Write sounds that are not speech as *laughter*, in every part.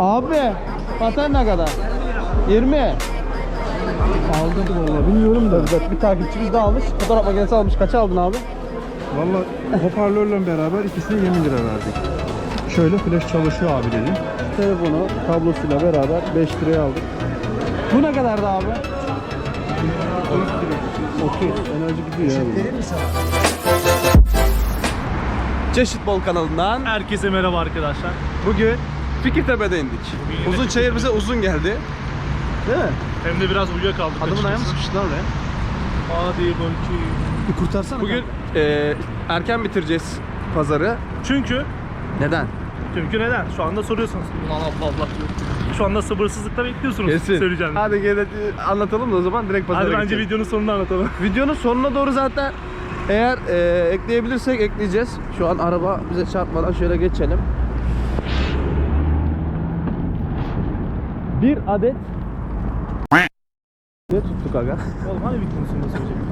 Abi paten ne kadar? 20. Aldım valla bilmiyorum da bir, bir takipçimiz de almış. Fotoğraf makinesi almış. Kaça aldın abi? Valla hoparlörle beraber ikisine 20 lira verdik. Şöyle flash çalışıyor abi dedim. Telefonu kablosuyla beraber 5 liraya aldık. Bu ne kadardı abi? 30. Enerji gidiyor ya. Çeşit Bol kanalından Herkese merhaba arkadaşlar. bugün Fikirtepe'de indik. Uzun çayır bize uzun geldi. Değil mi? Hem de biraz uyuyakaldık. Adamın ayağı mı sıkıştı lan oraya? Hadi bakayım. Bir kurtarsana. Bugün e, erken bitireceğiz pazarı. Çünkü Neden? çünkü neden? Şu anda soruyorsunuz. Ulan Allah Allah. Şu anda sabırsızlıkla bekliyorsunuz. Kesin. Söyleyeceğim. Hadi gel anlatalım da o zaman direkt pazara Hadi bence geçelim. videonun sonunu anlatalım. *laughs* Videonun sonuna doğru zaten eğer e, ekleyebilirsek ekleyeceğiz. Şu an araba bize çarpmadan şöyle geçelim. Bir adet ne tuttuk aga? Oğlum hani videonun sonunda söyleyecektik.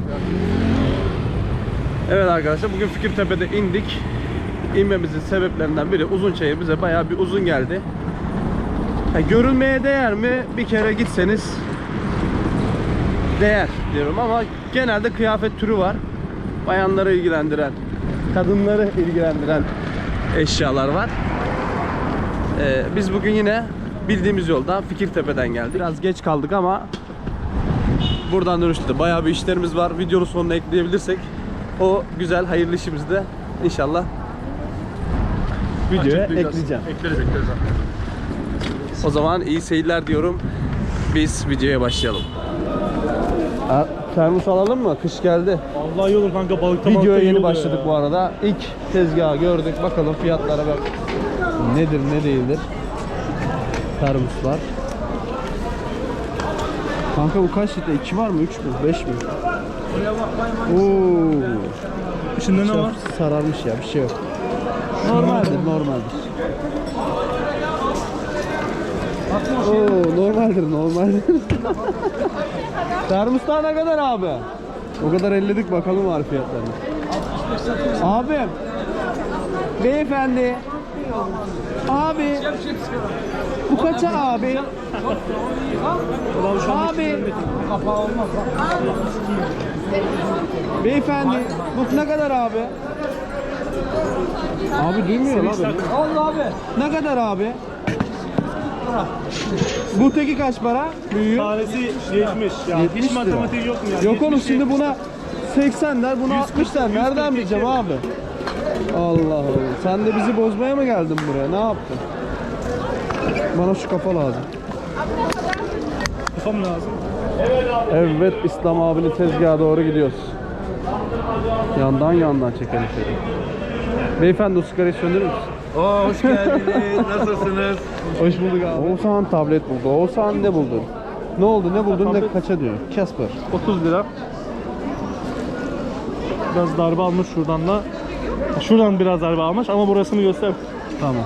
Evet arkadaşlar bugün Fikirtepe'de indik. İnmemizin sebeplerinden biri uzun çayır bize bayağı bir uzun geldi. Ha, görülmeye değer mi? Bir kere gitseniz değer diyorum ama genelde kıyafet türü var. Bayanları ilgilendiren, kadınları ilgilendiren eşyalar var. Ee, biz bugün yine bildiğimiz yoldan Fikirtepe'den geldik. Biraz geç kaldık ama buradan dönüşte de bayağı bir işlerimiz var. Videonun sonuna ekleyebilirsek o güzel hayırlı işimizi de inşallah videoya ekleyeceğim. Ekleriz ekleriz. O zaman iyi seyirler diyorum. Biz videoya başlayalım. Ha, termos alalım mı? Kış geldi. Allah iyi olur kanka balıkta Videoya balıkta yeni başladık ya. bu arada. İlk tezgahı gördük. Bakalım fiyatlara bak. Nedir ne değildir. Termoslar. Kanka bu kaç litre? 2 var mı? 3 mü? 5 mi? Oo. İçinde ne Çok var? sararmış ya bir şey yok. Normaldir, normaldir. Oo, normaldir, normaldir. *laughs* Termoslar ne kadar abi? O kadar elledik bakalım var fiyatlarını. Abim. Beyefendi. Abi. Bu kaça abi? Abi. Beyefendi. Bu ne kadar abi? Abi duymuyor beni. Allah abi. Ne kadar abi? Bu teki kaç para? Büyüğü. Tanesi 70 ya. 70 Hiç matematiği yok mu ya? Yok oğlum 70, şimdi 70. buna 80 der, buna 60 der. Nereden bileceğim abi? Allah Allah. Sen de bizi bozmaya mı geldin buraya? Ne yaptın? Bana şu kafa lazım. Kafam lazım. Evet İslam abinin tezgaha doğru gidiyoruz. Yandan yandan çekelim şöyle. Beyefendi o sigarayı söndürür müsün? Oo hoş geldiniz. *laughs* Nasılsınız? Hoş bulduk abi. Oğuzhan tablet buldu. Oğuzhan ne buldun? Ne oldu? Ne buldun? Ne Tablet- kaça diyor? Casper. 30 lira. Biraz darbe almış şuradan da. Şuradan biraz darbe almış ama burasını göster. Tamam.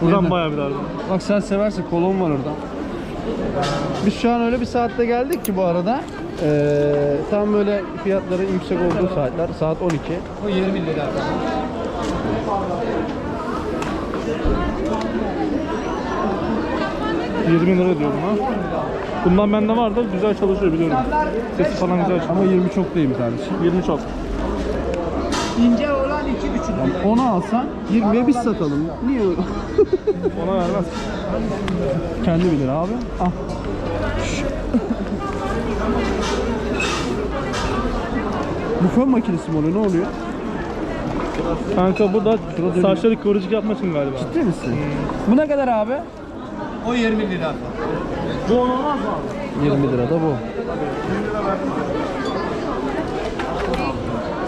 Buradan Neden? bayağı bir darbe. Bak sen seversin kolon var orada. Biz şu an öyle bir saatte geldik ki bu arada. Ee, tam böyle fiyatların yüksek olduğu saatler. Saat 12. O 20 lira. 20 lira diyorum ha. Bundan bende var da güzel çalışıyor biliyorum. Sesi falan güzel çıkıyor. Ama 20 çok değil mi kardeşim? 20 çok. İnce olan 2,5 lira. Onu alsan 20'ye biz satalım. Niye? *laughs* Ona vermez. Kendi bilir abi. Al. Bu fön makinesi mi oluyor? Ne oluyor? Kanka bu da saçları kıvırcık yapmak için galiba. Ciddi misin? Bu ne kadar abi? O 20 lira. Bu olmaz mı abi? 20 lira da bu. Sana bir şey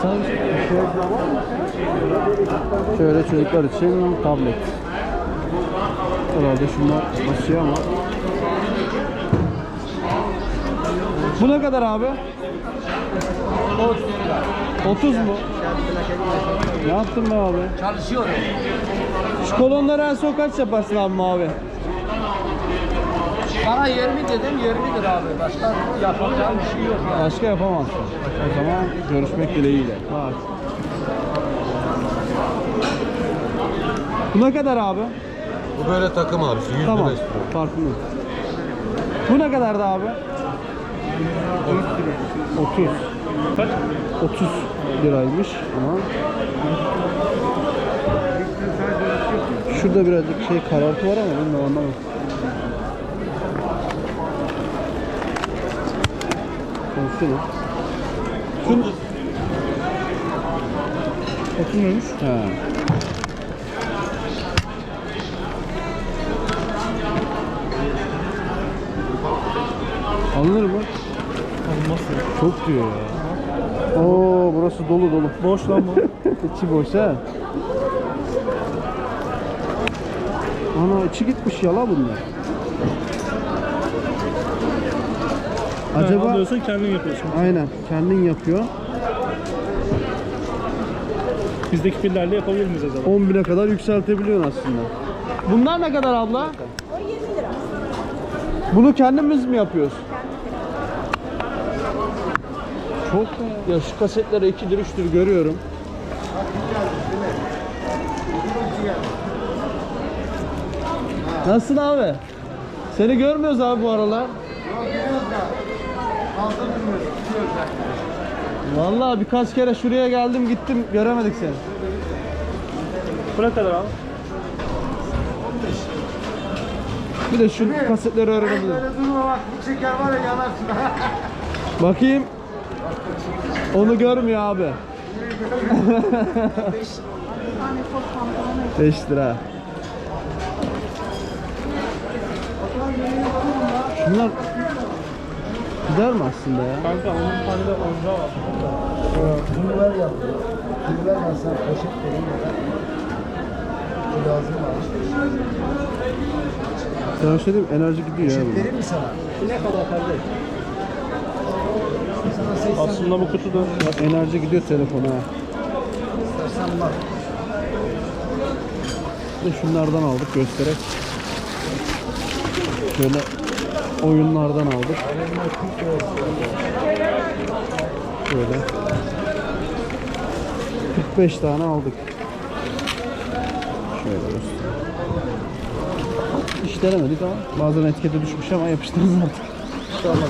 Şöyle çocuklar için tablet. Herhalde şunlar basıyor ama. Bu ne kadar abi? 30 mu? Ne yaptın be abi? Çalışıyorum. Şu kolonları en son kaç yaparsın abi abi? Bana 20 dedim 20 lira abi. Başka yapacağım bir şey yok ya. Başka yapamazsın. O zaman görüşmek dileğiyle. Var. Bu ne kadar abi? Bu böyle takım abi. 100 Tamam. lira istiyor. Farkında. Bu ne kadardı abi? 30. Kaç? 30 liraymış. Ama Şurada birazcık şey karartı var ama ben de anlamadım. Konuşsana. Şun... 30 muymuş? He. Alınır mı? Olmaz ya. Çok diyor ya. Oo burası dolu dolu. Boş lan bu. *laughs* İçi boş ha. Ana içi gitmiş yala bunlar. Acaba... Acaba alıyorsun kendin yapıyorsun. aynen kendin yapıyor. Bizdeki pillerle yapabilir miyiz acaba? 10 bine kadar yükseltebiliyorsun aslında. Bunlar ne kadar abla? Bunu kendimiz mi yapıyoruz? Çok ya şu kasetlere 2'dir 3'tür görüyorum. Nasılsın abi? Seni görmüyoruz abi bu aralar. Vallahi birkaç kere şuraya geldim gittim göremedik seni. Bu ne kadar abi? Bir de şu kasetleri öğrenebilirim. durma bak. Bu şeker var ya yanarsın. *laughs* Bakayım. Onu görmüyor abi. *laughs* 5 lira. Şunlar gider mi aslında ya? Kanka onun tane de oyuncağı var. Bunu ver ya. Bunu ver ben sana poşet vereyim ya. Bu lazım var. Sana şey diyeyim enerji gidiyor ya. bunun. Vereyim mi sana? Ne kadar kardeş? Sana 80 Aslında bu kutu da Enerji gidiyor telefona. istersen bak. Şunlardan aldık göstererek. Şöyle oyunlardan aldık. Şöyle. 45 tane aldık. Şöyle göstereyim. Hiç denemedik ama bazen etikete düşmüş ama yapıştırırız artık. İnşallah.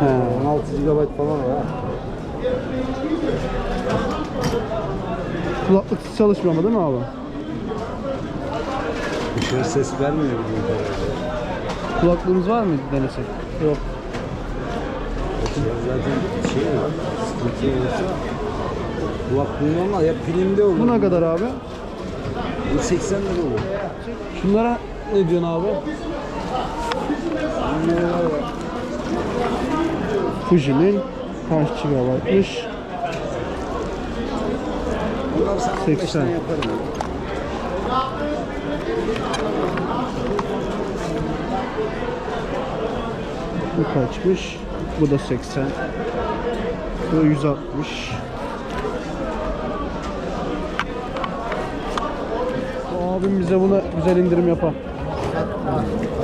He, 16 GB falan var. kulaklık çalışmıyor ama değil mi abi? Dışarı ses vermiyor bizim Kulaklığımız var mı denesek? Yok. Zaten şey var. Sıkıntı olursa kulaklığın olmaz. Ya filmde olur. Bu ne kadar abi? Bu 80 lira olur. Şunlara ne diyorsun abi? Fuji'nin kaç GB'mış? Bunlar sana 80. 15 tane yaparım. Bu kaçmış? Bu da 80. Bu 160. Bu abim bize buna güzel indirim yapar.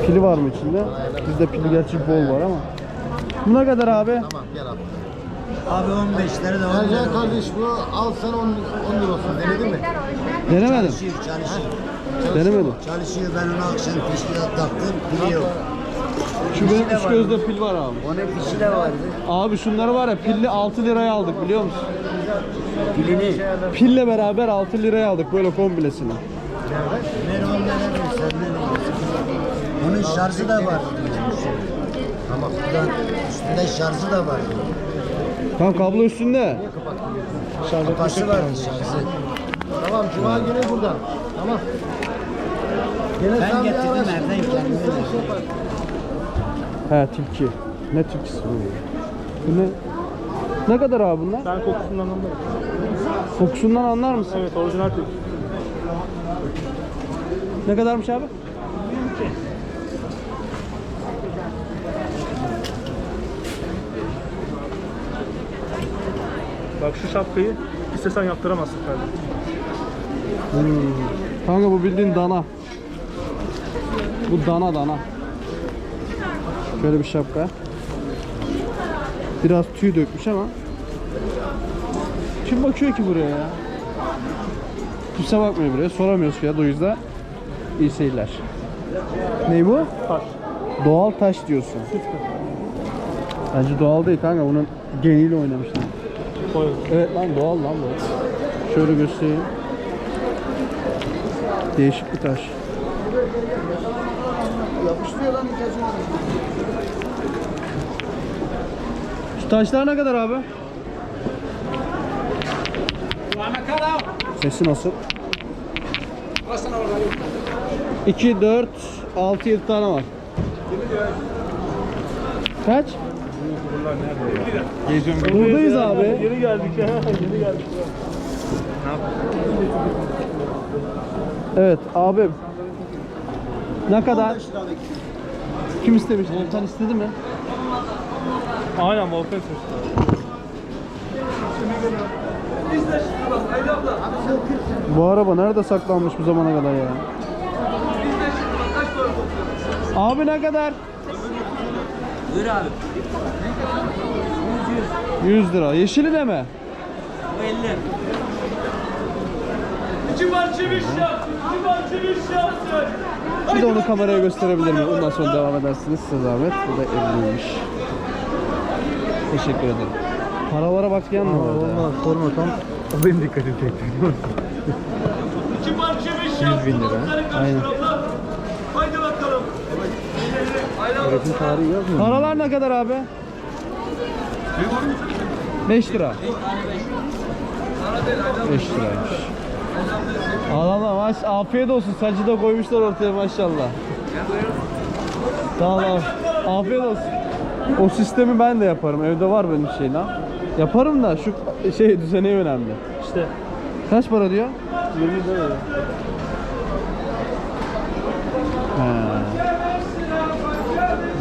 Pili var mı içinde? Bizde pili gerçi bol var ama. Bu ne kadar abi? Abi 15 lira da 10 lira. kardeş bu al sana 10, 10 lira olsun. Denedin mi? Denemedim. Çalışıyor, çalışıyor. Denemedim. Çalışıyor. Ben onu akşam teşkilat taktım. Pili yok. Şu benim üç gözde pil var abi. Ona fişi de vardı. Abi şunları var ya pilli 6 liraya aldık biliyor musun? Pilini. Pille beraber 6 liraya aldık böyle kombilesini. Ver 10 lira ver. Sen ne diyorsun? Onun şarjı da var. Ama buradan üstünde şarjı da var. Tam kablo üstünde. Kapası var şarjı. Tamam cuma günü buradan. Tamam. Ben getirdim evden kendime. He tilki. Ne tilkisi bu? Bu ne? Ne kadar abi bunlar? ben kokusundan anlarım. Kokusundan anlar mısın? Evet orijinal pil. Ne kadarmış abi? Bak şu şapkayı istesen yaptıramazsın kardeşim. Hmm. Kanka bu bildiğin dana. Bu dana dana. Şöyle bir şapka. Biraz tüy dökmüş ama. Kim bakıyor ki buraya ya? Kimse bakmıyor buraya. Soramıyoruz fiyat o yüzden. İyi seyirler. Ney bu? Taş. Doğal taş diyorsun. Bence doğal değil kanka. Bunun geniyle oynamışlar. Evet lan doğal lan bu. Şöyle göstereyim. Değişik bir taş. Yapıştırıyor lan ikazını. Şu taşlar ne kadar abi? Sesi nasıl? 2, 4, 6, 7 tane var. Kaç? Buradayız abi. Yeni geldik ya. Yeni geldik. Evet abim. Ne kadar? Kim istemiş? Volkan istedi mi? Aynen Volkan seçti. Bu araba nerede saklanmış bu zamana kadar ya? Abi ne kadar? Buyur abi. 100 lira. Yeşili de mi? Bu 50. Bir de onu kameraya gösterebilir miyim? Ondan sonra devam edersiniz size zahmet. Bu da 50'ymiş. Teşekkür ederim. Paralara bak yan mı vardı? Valla sorma tam o benim dikkatimi çekti. 100 bin lira. Aynen. Üretim tarihi yazmıyor. Paralar ne kadar abi? 5 lira. 5 liraymış. Adamlar maş afiyet olsun. Sacı da koymuşlar ortaya maşallah. Sağ ol abi. Afiyet olsun. O sistemi ben de yaparım. Evde var benim şey lan. Yaparım da şu şey düzeni önemli. İşte Kaç para diyor? 20 lira.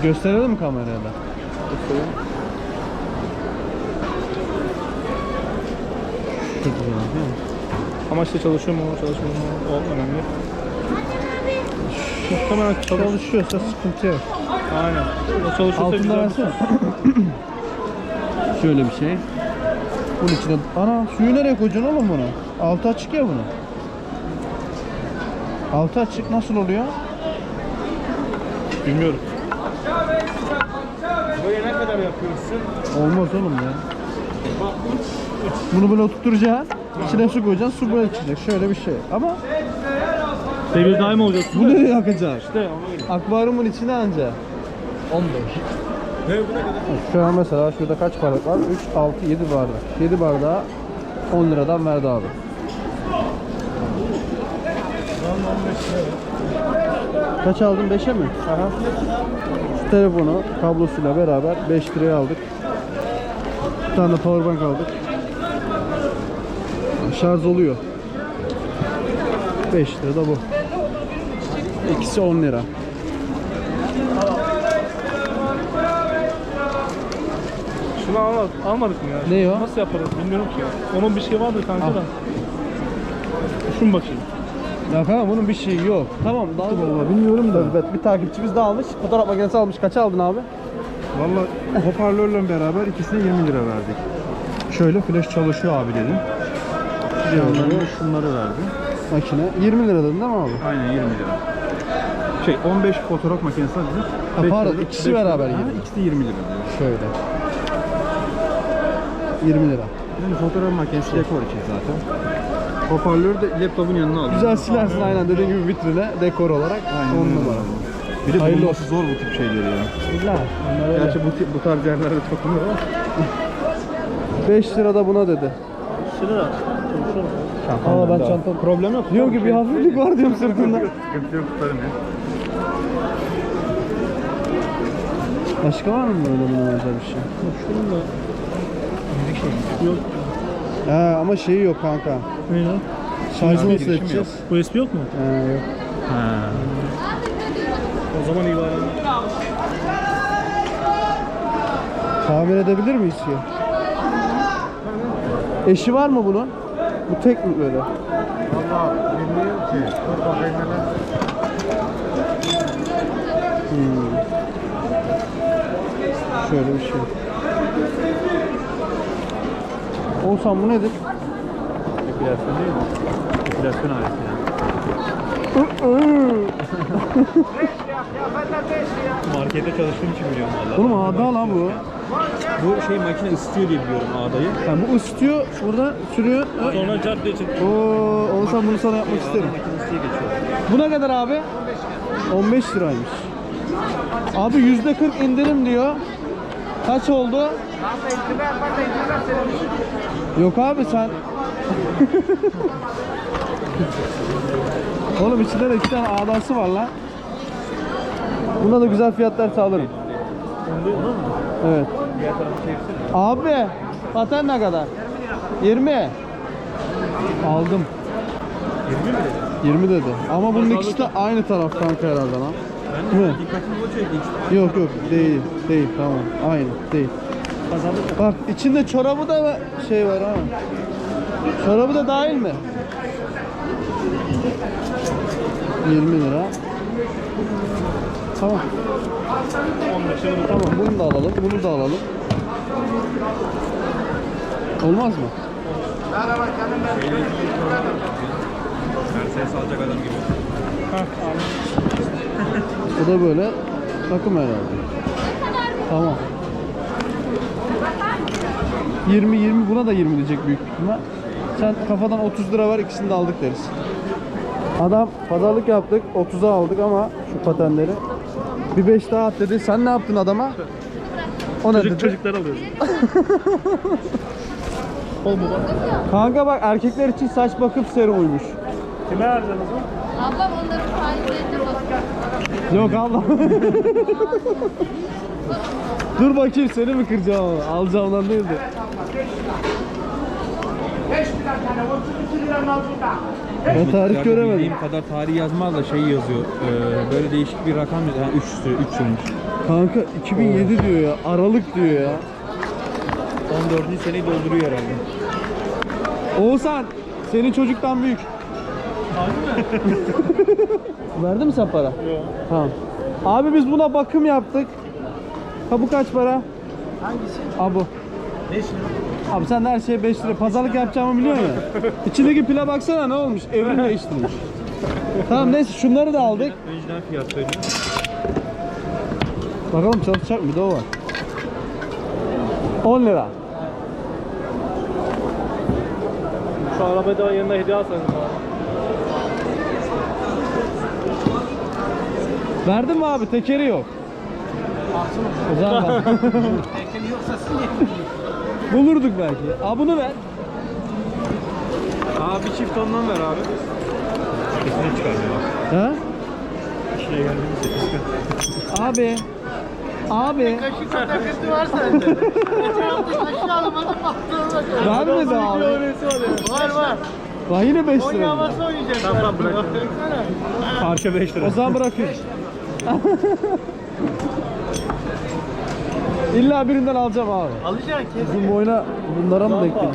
Gösterelim mi kameraya da? Çok güzel değil mi? Ama işte çalışıyor mu çalışmıyor mu o önemli. Muhtemelen çalış. Çalışıyorsa sıkıntı yok. Aynen. O çalışıyorsa Altında güzel. versene. *clears throat* Şöyle bir şey. Bunun içine... Ana suyu nereye koyacaksın oğlum bunu? Altı açık ya bunu. Altı açık nasıl oluyor? Bilmiyorum. Böyle ne kadar yapıyorsun? Olmaz oğlum ya. Bunu böyle oturtacaksın. İçine su koyacaksın. Su böyle çıkacak. Şöyle bir şey. Ama Devir daim olacak. bu nereye akacak? İşte ona göre. Akvaryumun içine anca. 15. Şu an mesela şurada kaç bardak var? 3, 6, 7 bardak. 7 bardağı 10 liradan verdi abi. Kaç aldın? 5'e mi? Aha. Şu telefonu kablosuyla beraber 5 liraya aldık. Bir tane de powerbank aldık. Şarj oluyor. 5 lira da bu. İkisi 10 lira. Şunu almadık, almadık mı ya? Ne o? Nasıl yaparız bilmiyorum ki ya. Onun bir şey vardır kanka da. Şun bakayım. Ya kanka bunun bir şeyi yok. Tamam daha valla bilmiyorum da. Evet bir takipçimiz daha almış. Fotoğraf makinesi almış. Kaça aldın abi? Valla hoparlörle beraber ikisine 20 lira verdik. Şöyle flash çalışıyor abi dedim. Bir şunları verdi. Makine. 20 lira dedin değil mi abi? Aynen 20 lira. Şey 15 fotoğraf makinesi dedim. Ha, Beş pardon, lira- ikisi beş lira- beraber Ha, 20. İkisi de 20 lira diyor. Şöyle. 20 lira. Yani fotoğraf makinesi dekor için zaten. Hoparlörü de laptopun yanına aldım. Güzel silersin aynen dediğin gibi vitrine dekor olarak. Aynen 10 öyle. numara. Bir de Hayırlı bulması zor bu tip şeyleri ya. Güzel. Onlar öyle. Gerçi bu, tip, bu tarz yerlerde çok ama. 5 lira da buna dedi. Şurada. Aa ben çanta... Problem yok. Diyorum ki bir hafiflik var diyorum sırtında. Sıkıntı yok tutarım ya. Başka var mı böyle buna özel bir şey? Şunun da. Yok. He ama şeyi yok kanka. Ne lan? Şarjı nasıl edeceğiz? USB yok mu? He yok. O zaman iyi var. Tamir edebilir miyiz ki? Eşi var mı bunun? Bu tek mi böyle? Valla bilmiyorum ki. Dur bakayım hele. Hmm. Şöyle bir şey. Olsam bu nedir? Epilasyon değil mi? Epilasyon aleti yani. *laughs* Markette çalıştığım için biliyorum valla. Oğlum ağda lan bu. Bu şey makine ısıtıyor diye biliyorum ağdayı. Yani bu ısıtıyor, burada sürüyor. Sonra cadde için. Oo, olsam bunu sana yapmak isterim. Makinesi diye geçiyor. Bu ne kadar abi? 15 liraymış. Abi yüzde 40 indirim diyor. Kaç oldu? Yok abi sen. *laughs* Oğlum içinde de iki tane ağdası var lan. Buna da güzel fiyatlar sağlarım. Evet. Abi paten ne kadar? 20. Aldım. 20 dedi. Ama bunun ikisi de aynı taraf kanka herhalde lan. Ben de dikkatimi o çekti. Yok yok değil. Değil tamam. Aynı değil. Bak içinde çorabı da şey var ha. Çorabı da dahil mi? 20 lira. Tamam. 15 lira. Tamam bunu da alalım. Bunu da alalım. Olmaz mı? Mercedes alacak adam gibi. Bu da böyle takım herhalde. Tamam. 20 20 buna da 20 diyecek büyük ihtimal. Sen kafadan 30 lira var ikisini de aldık deriz. Adam pazarlık yaptık 30'a aldık ama şu patenleri. Bir 5 daha at dedi. Sen ne yaptın adama? O ne Çocuk, dedi? çocuklar alıyoruz. *laughs* Kanka bak erkekler için saç bakım serumuymuş. Kime harcadınız mı? Ablam onların sahiplerine bakıyor. Yok Allah. *laughs* Dur bakayım seni mi kıracağım ama. Alacağımdan değil de. Ben tarih göremedim. Bildiğim kadar tarih yazmaz da şey yazıyor. Ee, böyle değişik bir rakam yazıyor. Yani 3 sürü, 3 sürmüş. Kanka 2007 diyor ya. Aralık diyor ya. 14. seneyi dolduruyor herhalde. Oğuzhan senin çocuktan büyük. *laughs* Verdin mi sen para? Yok. Tamam. Abi biz buna bakım yaptık. Ha bu kaç para? Hangisi? Abi. 5 lira. Abi sen de her şeye 5 lira. Pazarlık yapacağımı biliyorsun ya. İçindeki pile baksana ne olmuş? Evrim değiştirmiş. tamam neyse şunları da aldık. Önceden fiyat söyleyeyim. Bakalım çalışacak mı? Bir de o var. 10 lira. Şu arabayı da yanına hediye alsanız. Verdin mi abi? Tekeri yok. O zaman *laughs* ver. Tekeli yoksa siz Bulurduk belki. Aa bunu ver. Aa bir çift ondan ver abi. Kesinlikle çıkarmıyor bak. Ha? İşine geldiğimizde kıskan. Abi. Abi. Kaşık takıntı var sende. Kaşığı alamadım baktığına Vermedi abi. Var var. Bak yine 5 Konya lira. havası oynayacaklar. Tamam bırak. Parça 5 lira. O zaman bırakıyoruz. *laughs* İlla birinden alacağım abi. Alacaksın kesin. Bizim boyuna bunlara mı denk geliyor?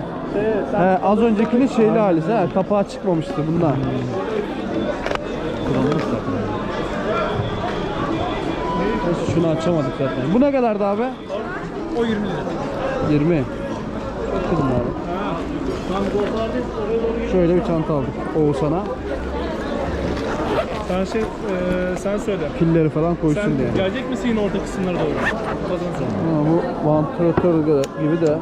He, az öncekinin şeyli halisi ha. Kapağı çıkmamıştı bundan. Neyse, Şunu açamadık zaten. Bu ne kadardı abi? O 20 lira. 20. Çok kızım abi. Şöyle bir çanta aldık. Oğuzhan'a. Sen şey, e, sen söyle. Pilleri falan koysun Sen diye. gelecek misin yine orta kısımlara doğru? Kazansın. Ha, bu vantilatör gibi de.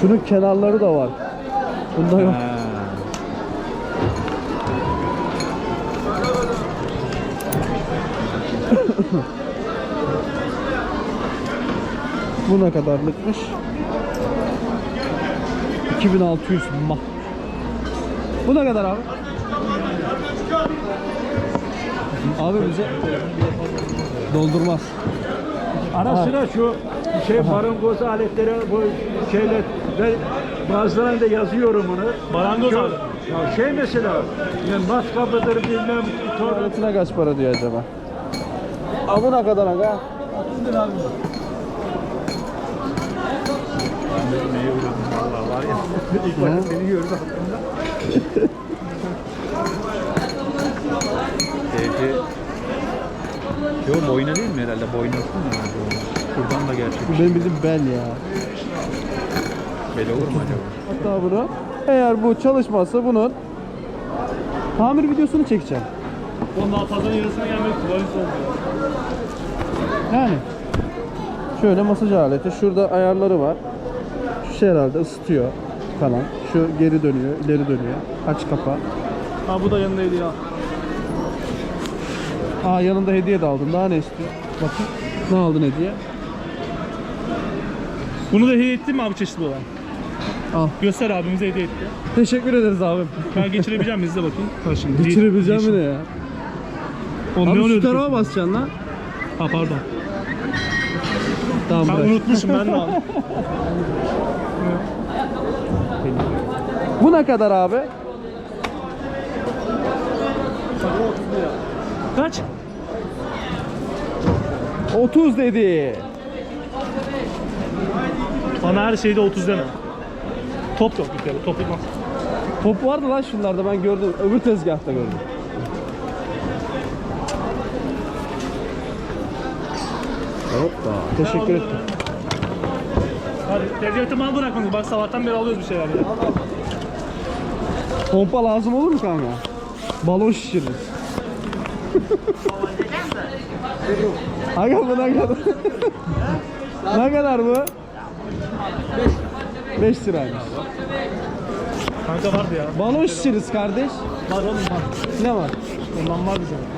Şunun kenarları da var. Bunda yok. *laughs* Bu ne kadarlıkmış? 2600 mah. Bu ne kadar abi? Abi bize doldurmaz. Ara sıra şu şey marangoz aletleri bu şeyler ben bazılarında yazıyorum bunu. Marangoz Şu-. Ya şey mesela yani matkapıdır bilmem tor Aletine kaç para diyor acaba? Adı ne kadar aga? *laughs* İlk başta seni gördü aklımda. *laughs* Yo boyna değil mi herhalde? Boynasın herhalde o. Şuradan da gerçek. Bu benim bildiğim bel ya. Böyle olur mu acaba? Hatta bunu Eğer bu çalışmazsa bunun tamir videosunu çekeceğim. Onun daha fazla yarısına gelmek kullanıcı olmuyor. Yani şöyle masaj aleti. Şurada ayarları var. Şu şey herhalde ısıtıyor falan. Şu geri dönüyor, ileri dönüyor. Aç kapa. Ha bu da yanındaydı ya. Aa yanında hediye de aldım. Daha ne istiyor? Bakın. Ne aldın hediye? Bunu da hediye ettim mi abi çeşitli olan? Al. Göster abimize hediye etti. Teşekkür ederiz abim. Ben geçirebileceğim miyiz de bakayım. Ha şimdi. Geçirebileceğim mi ne ya? Oğlum ne Abi şu tarafa basacaksın lan. Ha pardon. Tamam Ben bırak. unutmuşum ben de abi. Bu ne kadar abi? Kaç? 30 dedi. Bana her şeyde 30 deme. Top yok bir kere. Top yok. Top vardı lan şunlarda ben gördüm. Öbür tezgahta gördüm. Hoppa. Teşekkür ederim. Hadi tezgahta mal bırakmanız. Bak sabahtan beri alıyoruz bir şeyler ya. Pompa lazım olur mu kanka? Balon şişiririz. *laughs* Aga bu ne kadar? ne kadar bu? 5 liraymış. Kanka vardı ya. Balon şişiririz kardeş. Var oğlum var. Ne var? Ondan var bize.